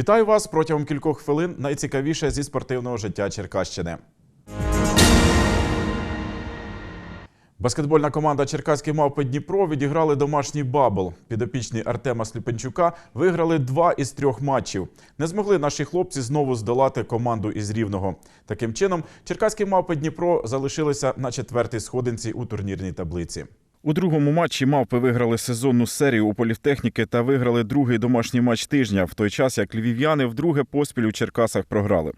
Вітаю вас протягом кількох хвилин. Найцікавіше зі спортивного життя Черкащини. Баскетбольна команда Черкаські мавпи Дніпро відіграли домашній бабл. Підопічні Артема Сліпенчука виграли два із трьох матчів. Не змогли наші хлопці знову здолати команду із Рівного. Таким чином, Черкаські мавпи Дніпро залишилися на четвертій сходинці у турнірній таблиці. У другому матчі мавпи виграли сезонну серію у політехніки та виграли другий домашній матч тижня, в той час як львів'яни вдруге поспіль у Черкасах програли.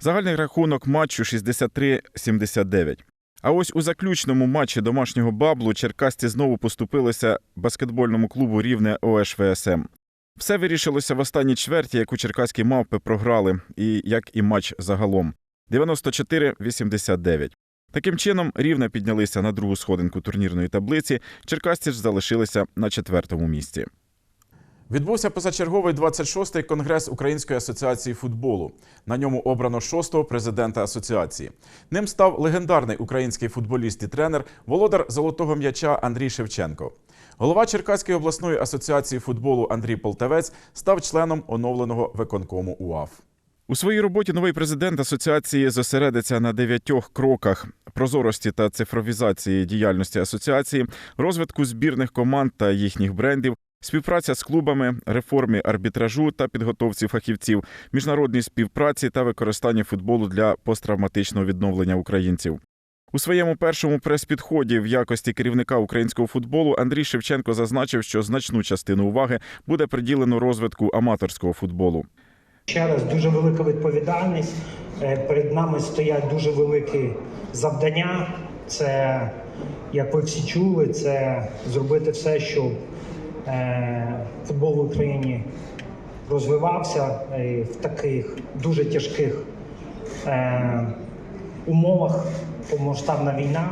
Загальний рахунок матчу 63-79. А ось у заключному матчі домашнього баблу черкасці знову поступилися баскетбольному клубу Рівне ОШВСМ. Все вирішилося в останній чверті, яку черкаські мавпи програли, і як і матч загалом 94-89. Таким чином, рівне піднялися на другу сходинку турнірної таблиці. Черкасці ж залишилися на четвертому місці. Відбувся позачерговий 26-й конгрес Української асоціації футболу. На ньому обрано шостого президента асоціації. Ним став легендарний український футболіст і тренер, володар золотого м'яча Андрій Шевченко. Голова Черкаської обласної асоціації футболу Андрій Полтавець став членом оновленого виконкому УАФ. У своїй роботі новий президент асоціації зосередиться на дев'ятьох кроках прозорості та цифровізації діяльності асоціації, розвитку збірних команд та їхніх брендів, співпраця з клубами, реформі арбітражу та підготовці фахівців, міжнародній співпраці та використанні футболу для посттравматичного відновлення українців. У своєму першому прес-підході в якості керівника українського футболу Андрій Шевченко зазначив, що значну частину уваги буде приділено розвитку аматорського футболу. Ще раз дуже велика відповідальність. Е, Перед нами стоять дуже великі завдання. Це, як ви всі чули, це зробити все, щоб е, футбол в Україні розвивався е, в таких дуже тяжких умовах, повномасштабна війна.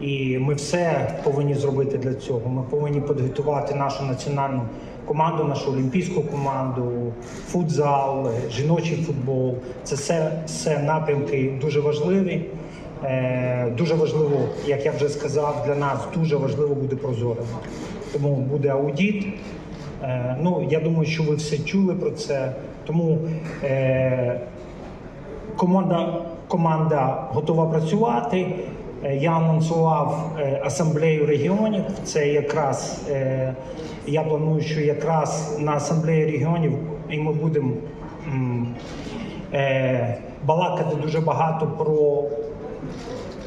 І ми все повинні зробити для цього. Ми повинні підготувати нашу національну команду, нашу олімпійську команду, футзал, жіночий футбол. Це все, все напрямки дуже важливі. Е, дуже важливо, як я вже сказав, для нас дуже важливо буде прозорим. Тому буде аудіт. Е, ну, я думаю, що ви все чули про це. Тому е, команда, команда готова працювати. Е, Я анонсував е, асамблею регіонів. Це якраз е, я планую, що якраз на асамблеї регіонів і ми будемо балакати дуже багато про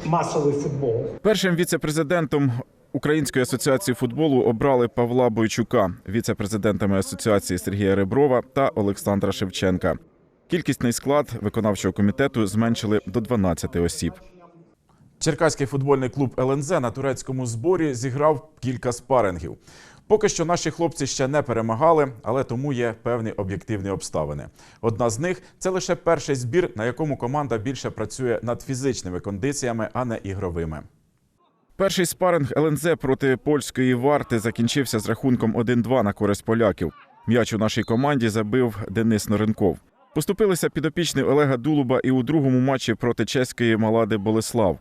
масовий футбол. Першим віце-президентом Української асоціації футболу обрали Павла Бойчука, віце-президентами асоціації Сергія Реброва та Олександра Шевченка. Кількісний склад виконавчого комітету зменшили до 12 осіб. Черкаський футбольний клуб ЛНЗ на турецькому зборі зіграв кілька спарингів. Поки що наші хлопці ще не перемагали, але тому є певні об'єктивні обставини. Одна з них це лише перший збір, на якому команда більше працює над фізичними кондиціями, а не ігровими. Перший спаринг ЛНЗ проти польської варти закінчився з рахунком 1-2 на користь поляків. М'яч у нашій команді забив Денис Норенков. Поступилися підопічні Олега Дулуба і у другому матчі проти чеської Малади Болеслав.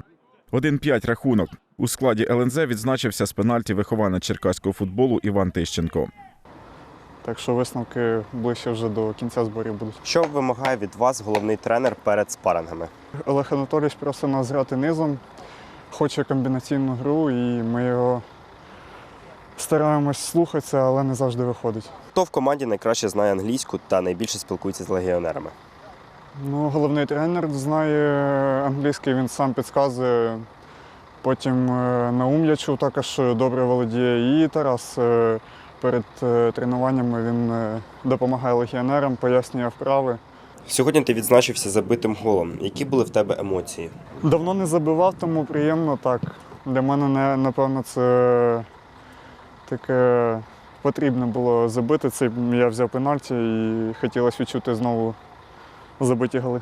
1-5 рахунок. У складі ЛНЗ відзначився з пенальті вихована черкаського футболу Іван Тищенко. Так що висновки ближче вже до кінця зборів будуть. Що вимагає від вас головний тренер перед спарингами? Олег Анатолійович просить нас грати низом, хоче комбінаційну гру, і ми його стараємось слухатися, але не завжди виходить. Хто в команді найкраще знає англійську та найбільше спілкується з легіонерами? Ну, головний тренер знає англійський, він сам підказує. Потім е, Наум Ячув також добре володіє. І Тарас е, перед е, тренуваннями він допомагає легіонерам, пояснює вправи. Сьогодні ти відзначився забитим голом. Які були в тебе емоції? Давно не забивав, тому приємно так. Для мене, не- напевно, це таке потрібно було забити. Це я взяв пенальті і хотілося відчути знову забиті голи.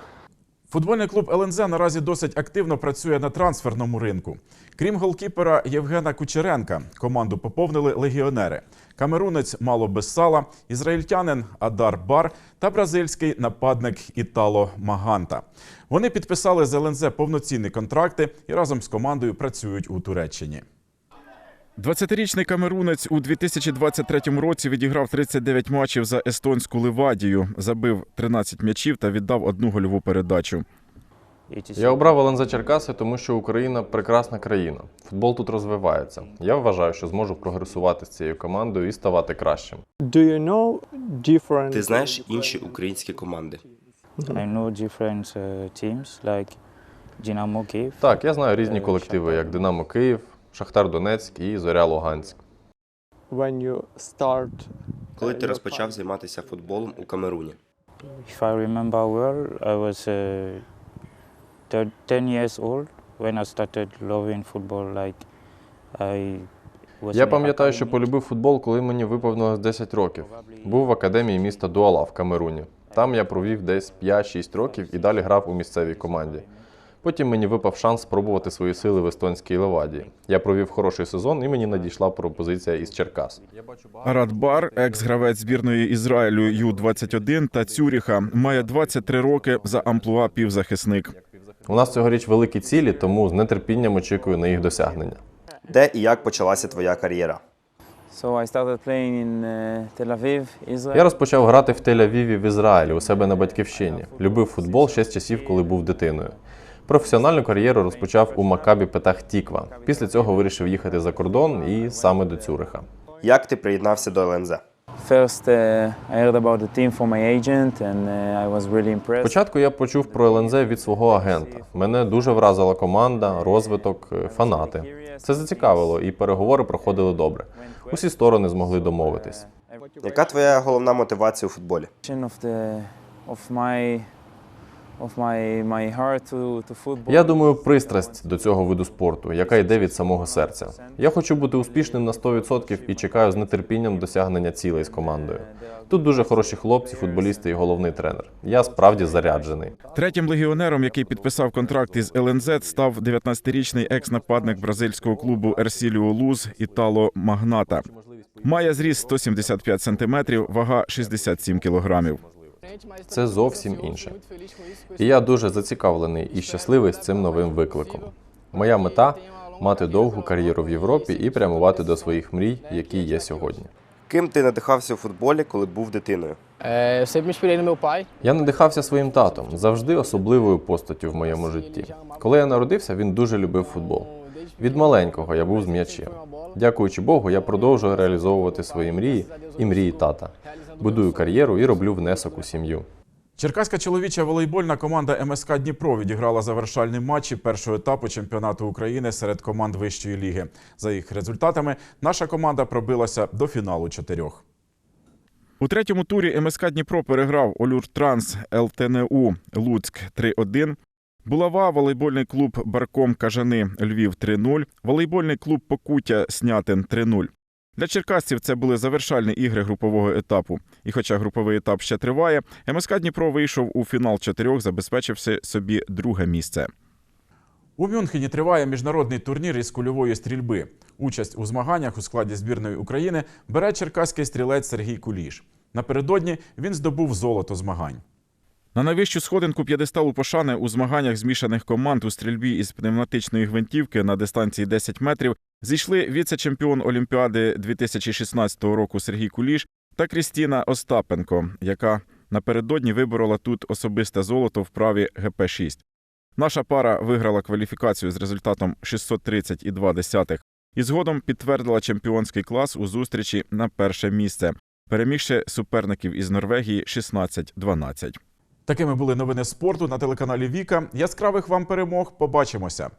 Футбольний клуб ЛНЗ наразі досить активно працює на трансферному ринку. Крім голкіпера Євгена Кучеренка, команду поповнили легіонери: камерунець Мало Бессала, ізраїльтянин Адар Бар та бразильський нападник Італо Маганта. Вони підписали з ЛНЗ повноцінні контракти і разом з командою працюють у Туреччині. 20-річний камерунець у 2023 році відіграв 39 матчів за естонську Ливадію, забив 13 м'ячів та віддав одну гольову передачу. Я обрав ЛНЗ Черкаси, тому що Україна прекрасна країна. Футбол тут розвивається. Я вважаю, що зможу прогресувати з цією командою і ставати кращим. Do you know different? Ти знаєш інші українські команди? I know different uh, teams like Dynamo Kiev. Так, я знаю різні колективи, як Динамо Київ, Шахтар Донецьк і Зоря Луганськ. when you start? Коли ти розпочав займатися футболом у Камеруні? If I remember well, I was uh, 10 years old when I started loving football. Like I was Я пам'ятаю, що полюбив футбол, коли мені виповнилось 10 років. Був в академії міста Дуала в Камеруні. Там я провів десь 5-6 років і далі грав у місцевій команді. Потім мені випав шанс спробувати свої сили в естонській Левадії. Я провів хороший сезон і мені надійшла пропозиція із Черкас. Арат Бар, екс-гравець збірної Ізраїлю Ю-21 та Цюріха, має 23 роки за амплуа півзахисник. У нас цьогоріч великі цілі, тому з нетерпінням очікую на їх досягнення. Де і як почалася твоя кар'єра? Israel. Я розпочав грати в Тель-Авіві в Ізраїлі у себе на батьківщині. Любив футбол ще з часів, коли був дитиною. Професіональну кар'єру розпочав у Макабі Петах Тіква. Після цього вирішив їхати за кордон і саме до Цюриха. Як ти приєднався до ЛНЗ? First, I heard about the team from my agent, and I was really impressed. Спочатку я почув про ЛНЗ від свого агента. Мене дуже вразила команда, розвиток, е, фанати. Це зацікавило, і переговори проходили добре. Усі сторони змогли домовитись. Яка твоя головна мотивація у футболі? Я думаю, пристрасть до цього виду спорту, яка йде від самого серця. Я хочу бути успішним на 100% і чекаю з нетерпінням досягнення цілей з командою. Тут дуже хороші хлопці, футболісти і головний тренер. Я справді заряджений. Третім легіонером, який підписав контракт із ЛНЗ, став 19-річний екс-нападник бразильського клубу Ерсіліо Луз Італо Магната. Має зріст 175 сантиметрів, вага 67 кілограмів. Це зовсім інше. І я дуже зацікавлений і щасливий з цим новим викликом. Моя мета мати довгу кар'єру в Європі і прямувати до своїх мрій, які є сьогодні. Ким ти надихався у футболі, коли був дитиною? Pai. Я надихався своїм татом, завжди особливою постаттю в моєму житті. Коли я народився, він дуже любив футбол. Від маленького я був з м'ячем. Дякуючи Богу, я продовжую реалізовувати свої мрії і мрії тата. Будую кар'єру і роблю внесок у сім'ю. Черкаська чоловіча волейбольна команда МСК Дніпро відіграла завершальні матчі першого етапу чемпіонату України серед команд вищої ліги. За їх результатами наша команда пробилася до фіналу чотирьох. У третьому турі МСК Дніпро переграв Олюртранс ЛТНУ Луцьк 3-1. Булава, волейбольний клуб Барком Кажани Львів 3-0, волейбольний клуб Покуття Снятин 3-0. Для черкасців це були завершальні ігри групового етапу. І хоча груповий етап ще триває, МСК Дніпро вийшов у фінал чотирьох, забезпечивши собі друге місце. У Мюнхені триває міжнародний турнір із кульової стрільби. Участь у змаганнях у складі збірної України бере черкаський стрілець Сергій Куліш. Напередодні він здобув золото змагань. На найвищу сходинку п'єдесталу пошани у змаганнях змішаних команд у стрільбі із пневматичної гвинтівки на дистанції 10 метрів зійшли віце-чемпіон Олімпіади 2016 року Сергій Куліш та Крістіна Остапенко, яка напередодні виборола тут особисте золото в праві ГП-6. Наша пара виграла кваліфікацію з результатом 630,2 і згодом підтвердила чемпіонський клас у зустрічі на перше місце, перемігши суперників із Норвегії 16-12. Такими були новини спорту на телеканалі Віка. Яскравих вам перемог. Побачимося.